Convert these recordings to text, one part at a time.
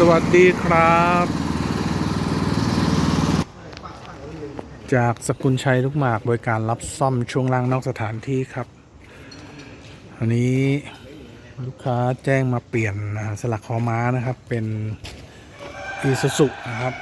สวัสดีครับ จากสกุลชัยลูกหมากบริการรับซ่อมช่วงล่างนอกสถานที่ครับอันนี้ลูกค้าแจ้งมาเปลี่ยนสลักคอม้านะครับ เป็นอีซูซุนะครับ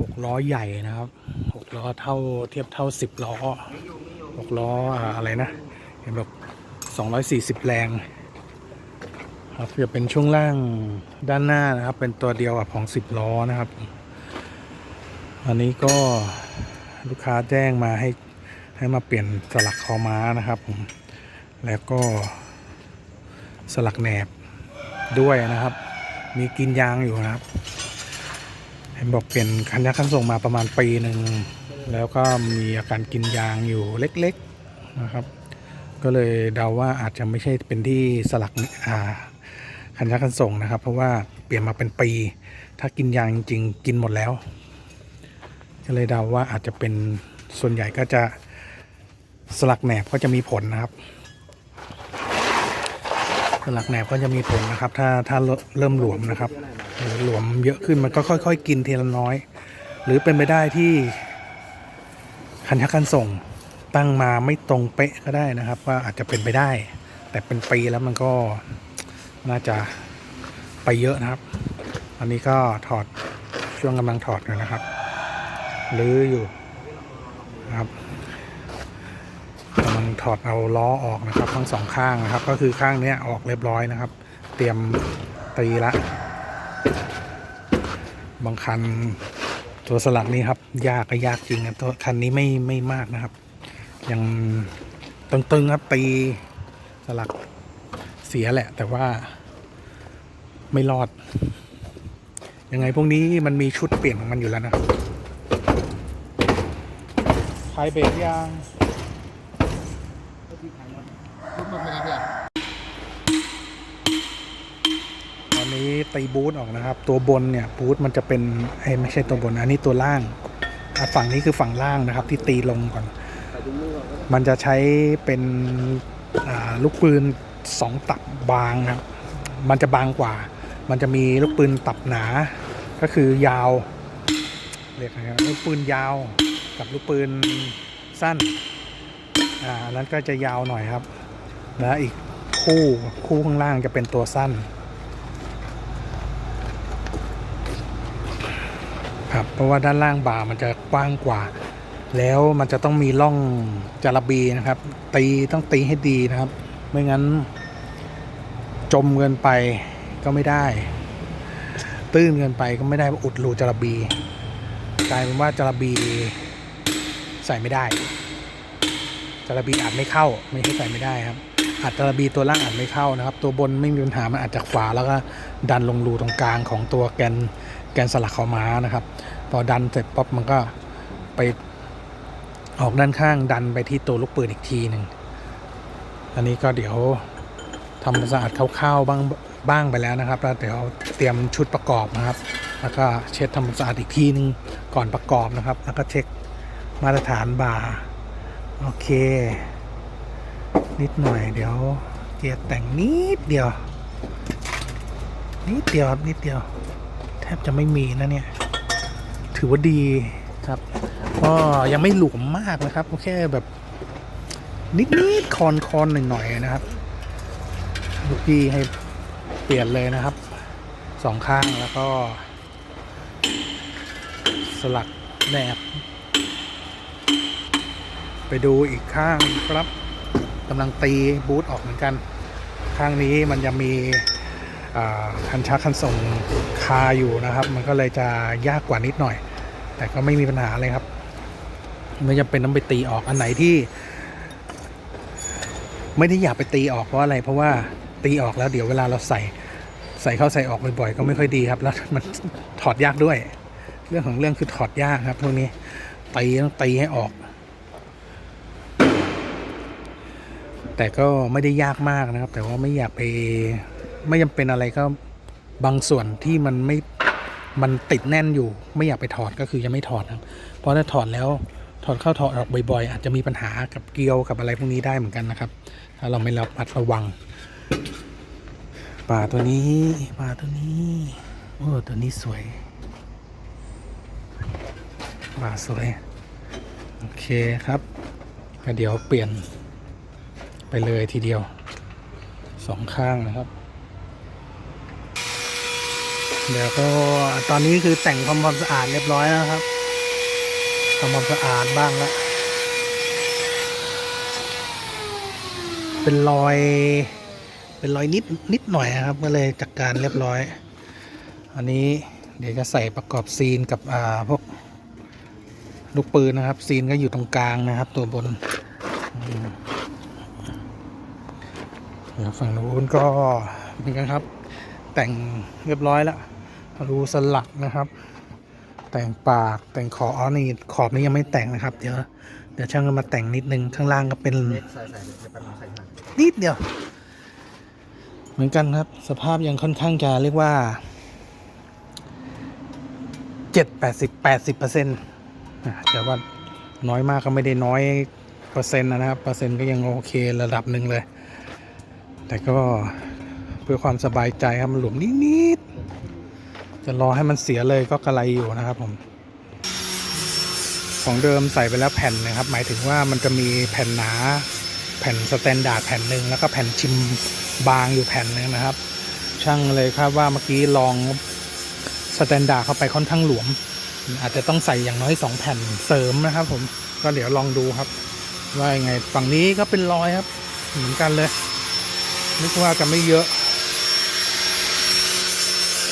หกล้อใหญ่นะครับหกล้อเท่าเทียบเท่าสิบล้อหกล้ออะไรนะ เห็นแบบ240แรง ครับจะเป็นช่วงล่างด้านหน้านะครับ เป็นตัวเดียวกับของ10ล้อนะครับ อันนี้ก็ลูกค้าแจ้งมาให้ให้มาเปลี่ยนสลักคอม้านะครับ แล้วก็สลักแหนบด้วยนะครับ มีกินยางอยู่นะครับ เห็นบอกเปลี่ยนคันยักคันส่งมาประมาณปีหนึ่งแล้วก็มีอาการกินยางอยู่เล็กๆนะครับ ก็เลยเดาว่าอาจจะไม่ใช่เป็นที่สลักอ่า คันยักคันส่งนะครับ เพราะว่าเปลี่ยนมาเป็นปี ถ้ากินยางจริงกินหมดแล้ว ก็เลยเดาว่าอาจจะเป็นส่วนใหญ่ก็จะสลักแหนบก็จะมีผลนะครับ สลักแหนบก็จะมีผลนะครับ ถ้าถ้าเริ่มหลวมนะครับหรือหลวมเยอะขึ้นมันก็ค่อย ๆ กินทีละน้อย หรือเป็นไปได้ที่คันยักคันส่งตั้งมาไม่ตรงเป๊ะก็ได้นะครับ ว่าอาจจะเป็นไปได้ แต่เป็นปีแล้วมันก็ น่าจะไปเยอะนะครับ อันนี้ก็ถอดช่วงกำลังถอดอยู่นะครับรื้ออยู่นะครับกำลังถอดเอาล้อออกนะครับ ทั้งสองข้างนะครับ ก็คือข้างนี้ออกเรียบร้อยนะครับ เตรียมตีละ บางคันตัวสลักนี้ครับ ยากก็ยากจริงนะตัวคันนี้ไม่ไม่มากนะครับ ยังตึงๆครับตีสลักเสียแหละ แต่ว่า ไม่รอด ยังไงพวกนี้มันมีชุดเปลี่ยนของมันอยู่แล้วนะครับไทยเบรกยางตอนนี้ตีบูทออกนะครับ ตัวบนเนี่ยบูทมันจะเป็นเอ้ยไม่ใช่ตัวบน อันนี้ตัวล่างอะฝั่งนี้คือฝั่งล่างนะครับ ที่ตีลงก่อน มันจะใช้เป็นอ่าลูกปืนสองตับบางครับ มันจะบางกว่า มันจะมีลูกปืนตับหนา ก็คือยาวเรียกอะไรครับลูกปืนยาวกับลูกปืนสั้นอ่านั้นก็จะยาวหน่อยครับ แล้วอีกคู่คู่ข้างล่างจะเป็นตัวสั้นครับเพราะว่าด้านล่างบ่ามันจะกว้างกว่า แล้วมันจะต้องมีร่องจาระบีนะครับ ตีต้องตีให้ดีนะครับ ไม่งั้นจมเกินไป ก็ไม่ได้ ตื้นเกินไปก็ไม่ได้อุดรูจระบีกลายเป็นว่าจระบีใส่ไม่ได้จระบีอาจไม่เข้าไม่ใช่ใส่ไม่ได้ครับอาจจระบีตัวล่างอาจไม่เข้านะครับ ตัวบนไม่มีปัญหามันอาจจะขวาแล้วก็ดันลงรูตรงกลางของตัวแกนแกนสลักคอม้านะครับ พอดันเสร็จป๊บมันก็ไปออกด้านข้างดันไปที่ตัวลูกปืนอีกทีหนึ่งอันนี้ก็เดี๋ยวทำความสะอาดคร่าวๆบ้าง บ้างไปแล้วนะครับแล้วเดี๋ยวเตรียมชุดประกอบนะครับ แล้วก็เช็ดทำความสะอาดอีกทีหนึงก่อนประกอบนะครับ แล้วก็เช็คมาตรฐานบ่าโอเค นิดหน่อยเดี๋ยวเกียร์แต่งนิดเดียว นิดเดียวครับนิดเดียว แทบจะไม่มีนะเนี่ย ถือว่าดีครับก็ยังไม่หลวมมากนะครับแค่แบบ นิดๆคอนคอนๆหน่อยๆนะครับลูกพี่ให้ เปลี่ยนเลยนะครับสองข้างแล้วก็ สลักแหนบ ไปดูอีกข้างครับกำลังตีบูทออกเหมือนกัน ข้างนี้มันจะมีอ่าคันชักคันส่งคาอยู่นะครับ มันก็เลยจะยากกว่านิดหน่อย แต่ก็ไม่มีปัญหาเลยครับ ไม่จำเป็นต้องไปตีออกอันไหนที่ ไม่ได้อยากไปตีออกเพราะอะไรเพราะว่า ตีออกแล้วเดี๋ยวเวลาเราใส่ใส่เข้าใส่ออกบ่อยๆก็ไม่ค่อยดีครับ แล้วมันถอดยากด้วย เรื่องของเรื่องคือถอดยากครับพวกนี้ตีต้องตีให้ออก แต่ก็ไม่ได้ยากมากนะครับ แต่ว่าไม่อยากไปไม่จำเป็นอะไรก็บางส่วนที่มันไม่มันติดแน่นอยู่ ไม่อยากไปถอดก็คือจะไม่ถอดครับ เพราะถ้าถอดแล้วถอดเข้าถอดออกบ่อยๆ อาจจะมีปัญหากับเกลียวกับอะไรพวกนี้ได้เหมือนกันนะครับ ถ้าเราไม่ระมัดระวัง ป่าตัวนี้ป่าตัวนี้โอ้ตัวนี้สวยป่าสวย โอเคครับเดี๋ยวเปลี่ยนไปเลยทีเดียวสองข้างนะครับ เดี๋ยวก็ตอนนี้คือแต่งความความสะอาดเรียบร้อยแล้วครับทำความสะอาดบ้างแล้วเป็นรอย เป็นรอยนิดนิดหน่อยนะครับก็เลยจัดการเรียบร้อย อันนี้เดี๋ยวจะใส่ประกอบซีนกับอ่าพวกลูกปืนนะครับ ซีนก็อยู่ตรงกลางนะครับ ตัวบนอืมเดี๋ยวฝั่งนู้นก็เหมือนกันครับ แต่งเรียบร้อยแล้วรูสลักนะครับ แต่งปากแต่งขอบอ๋อนี่ขอบนี้ยังไม่แต่งนะครับ เดี๋ยวเดี๋ยวช่างก็มาแต่งนิดนึงข้างล่างก็เป็นใส่ใส่เดี๋ยวแป๊บนึงใส่หน่อยนิดเดียว เหมือนกันครับ สภาพยังค่อนข้างจะเรียกว่าเจ็ดแปดสิบแปดสิบเปอร์เซ็นต์แต่ว่าน้อยมากก็ไม่ได้น้อยเปอร์เซ็นต์นะครับ เปอร์เซ็นต์ก็ยังโอเคระดับหนึ่งเลย แต่ก็เพื่อความสบายใจครับมันหลวมนิดๆจะรอให้มันเสียเลยก็กระไรอยู่นะครับผม ของเดิมใส่ไปแล้วแผ่นนะครับ หมายถึงว่ามันจะมีแผ่นหนา แผ่นสแตนดาร์ดแผ่นหนึ่งแล้วก็แผ่นชิมบางอยู่แผ่นหนึ่งนะครับ ช่างเลยครับว่าเมื่อกี้ลองสแตนดาร์ดเข้าไปค่อนข้างหลวม อาจจะต้องใส่อย่างน้อยสองแผ่นเสริมนะครับ ผมก็เดี๋ยวลองดูครับ ว่ายังไงฝั่งนี้ก็เป็นรอยครับ เหมือนกันเลยนึกว่าจะไม่เยอะ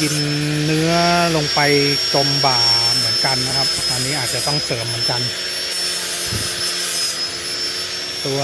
กินเนื้อลงไปจมบ่าเหมือนกันนะครับอันนี้อาจจะต้องเสริมเหมือนกัน ตัว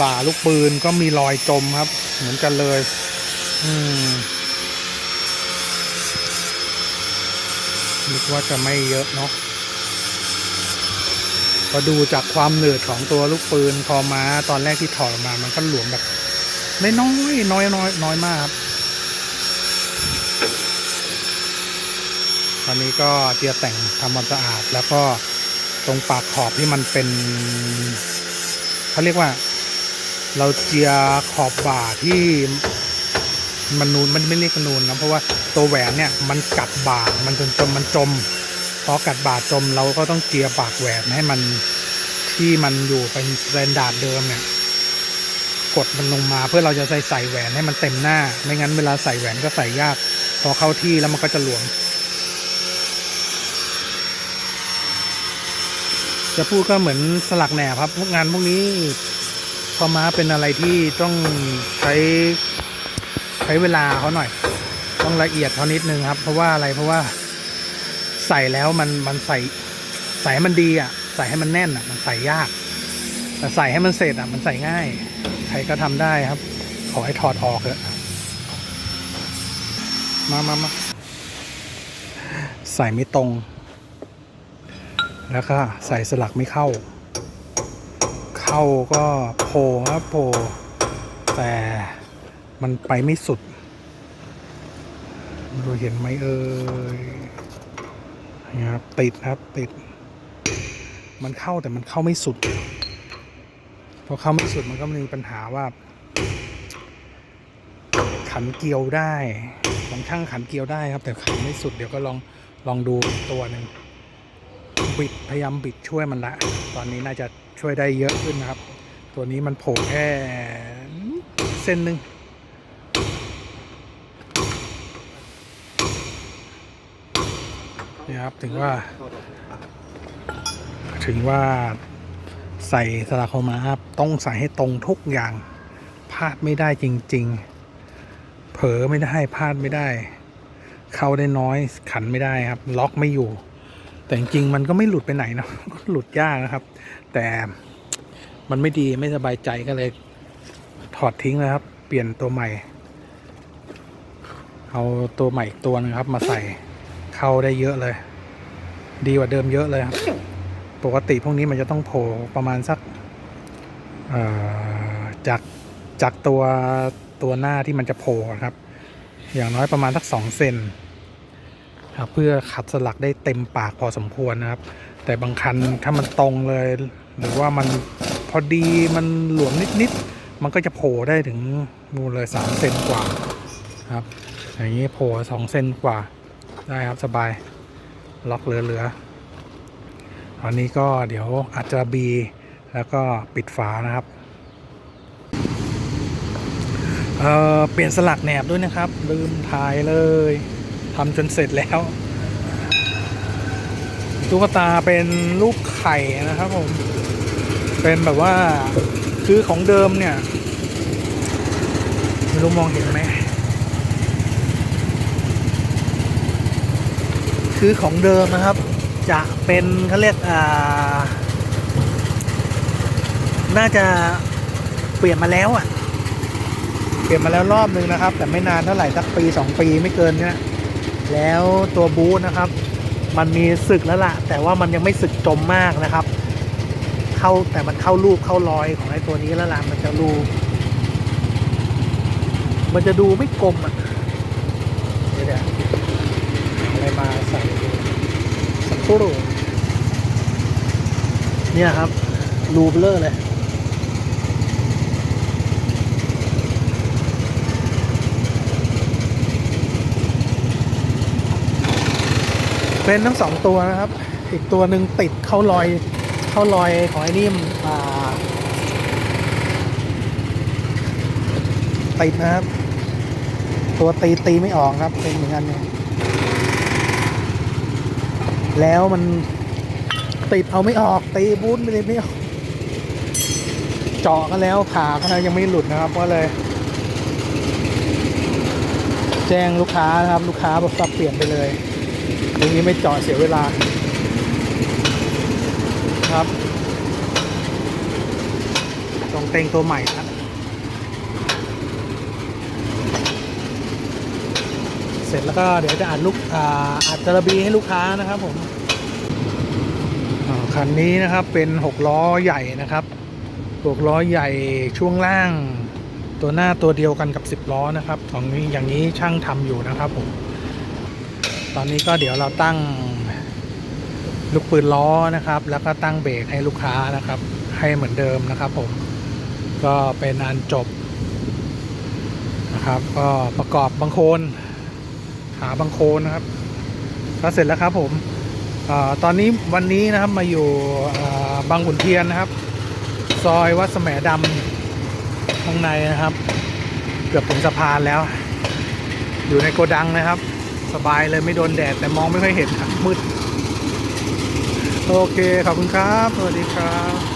บ่าลูกปืนก็มีรอยจมครับ เหมือนกันเลย อืมนึกว่าจะไม่เยอะเนาะพอดูจากความหนืดของตัวลูกปืนพอมาตอนแรกที่ถอดออกมา มันก็หลวมแบบน้อยน้อยน้อยน้อยมากครับ ตอนนี้ก็เจียแต่งทำความสะอาด แล้วก็ตรงปากขอบที่มันเป็น เขาเรียกว่า เราเจียขอบบ่าที่มันนูนมันไม่เรียกนูนนะเพราะว่าตัวแหวนเนี่ยมันกัดบ่ามันจนจนมันจมพอกัดบ่าจมเราก็ต้องเจียปากแหวนให้มันที่มันอยู่เป็นสแตนดาร์ดเดิมเนี่ยกดมันลงมาเพื่อเราจะใส่ใส่แหวนให้มันเต็มหน้า ไม่งั้นเวลาใส่แหวนก็ใส่ยาก พอเข้าที่แล้วมันก็จะหลวม จะพูดก็เหมือนสลักแหนบครับพวกงานพวกนี้พอม้าเป็นอะไรที่ต้องใช้ใช้เวลาเขาหน่อย ต้องละเอียดเขานิดนึงครับ เพราะว่าอะไรเพราะว่าใส่แล้วมันมันใส่ใส่ให้มันดีอะ ใส่ให้มันแน่นอะ มันใส่ยาก แต่ใส่ให้มันเสร็จอะมันใส่ง่าย ใครก็ทำได้ครับ ขอให้ถอดออกเถอะมามามาใส่ไม่ตรง แล้วก็ใส่สลักไม่เข้า เข้าก็โผล่ครับโผล่แต่มันไปไม่สุดไม่รู้เห็นไหมเอ่ยนี่ครับติดครับติด มันเข้าแต่มันเข้าไม่สุด พอเข้าไม่สุดมันก็มีปัญหาว่า ขันเกลียวได้ของช่างขันเกลียวได้ครับ แต่ขันไม่สุดเดี๋ยวก็ลองลองดูตัวหนึ่ง บิดพยายามบิดช่วยมันละตอนนี้น่าจะช่วยได้เยอะขึ้นนะครับ ตัวนี้มันโผล่แค่เส้นหนึ่งนี่ครับถึงว่า ถึงว่าใส่สลักเข้ามาครับ ต้องใส่ให้ตรงทุกอย่างพลาดไม่ได้จริง ๆ เผลอไม่ได้พลาดไม่ได้ เข้าได้น้อยขันไม่ได้ครับ ล็อกไม่อยู่ แต่จริงๆมันก็ไม่หลุดไปไหนนะหลุดยากนะครับ แต่มันไม่ดีไม่สบายใจก็เลย ถอดทิ้งเลยครับ เปลี่ยนตัวใหม่ เอาตัวใหม่อีกตัวนึงครับ มาใส่เข้าได้เยอะเลย ดีกว่าเดิมเยอะเลยครับ ปกติพวกนี้มันจะต้องโผล่ประมาณสักจากจากตัวตัวหน้าที่มันจะโผล่ครับ อย่างน้อยประมาณสักสองเซน ครับเพื่อขัดสลักได้เต็มปากพอสมควรนะครับ แต่บางคันถ้ามันตรงเลย หรือว่ามันพอดีมันหลวมนิดๆมันก็จะโผล่ได้ถึงนู่นเลยสามเซนกว่าครับอย่างนี้โผล่สองเซนกว่าได้ครับสบายล็อกเหลือๆตอนนี้ก็เดี๋ยวอาจจะบีแล้วก็ปิดฝานะครับเเปลี่ยนสลักแหนบด้วยนะครับ ลืมถ่ายเลย ทำจนเสร็จแล้วตุ๊กตาเป็นลูกไข่นะครับผม เป็นแบบว่าคือของเดิมเนี่ยไม่รู้มองเห็นไหมคือของเดิมนะครับ จะเป็นเขาเรียกอ่า น่าจะเปลี่ยนมาแล้วอะ เปลี่ยนมาแล้วรอบนึงนะครับ แต่ไม่นานเท่าไหร่สักปีสองปีไม่เกินเนี้ย แล้วตัวบูธนะครับ มันมีสึกแล้วล่ะ แต่ว่ามันยังไม่สึกจมมากนะครับ เข้าแต่มันเข้ารูปเข้ารอยของไอ้ตัวนี้แล้วล่ะมันจะรูมันจะดูไม่กลมอะเดี๋ยวอะไรมาใส่สักครู่เนี่ยครับรูเบลอเลย เป็นทั้งสองตัวนะครับ อีกตัวหนึ่งติดเข้ารอยเข้ารอยของไอ้นี่มอ่าติดนะครับ ตัวตีตีไม่ออกครับ เป็นเหมือนกันเนี่ยแล้วมันติดเอาไม่ออกตีบูทไม่ได้ไม่ออกเจาะกันแล้วขาก็ยังไม่หลุดนะครับก็เลย แจ้งลูกค้านะครับ ลูกค้าบอกสับเปลี่ยนไปเลย ตรงนี้ไม่จอดเสียเวลาครับตรงเต็งตัวใหม่ครับ เสร็จแล้วก็เดี๋ยวจะอัดลูกอ่าอัดจระบีให้ลูกค้านะครับผมคันนี้นะครับเป็นหกล้อใหญ่นะครับหกล้อใหญ่ช่วงล่าง ตัวหน้าตัวเดียวกันกับ 10 ล้อนะครับของนี้อย่างนี้ช่างทำอยู่นะครับผม ตอนนี้ก็เดี๋ยวเราตั้งลูกปืนล้อนะครับ แล้วก็ตั้งเบรกให้ลูกค้านะครับ ให้เหมือนเดิมนะครับ ผมก็เป็นอันจบนะครับ ก็ประกอบบางโคนหาบางโคนนะครับก็เสร็จแล้วครับผมอตอนนี้วันนี้นะครับมาอยู่บางขุนเทียนนะครับ ซอยวัดแสมดำข้างในนะครับ เกือบถึงสะพานแล้ว อยู่ในโกดังนะครับ สบายเลยไม่โดนแดดแต่มองไม่ค่อยเห็นครับมืด โอเค ขอบคุณครับ สวัสดีครับ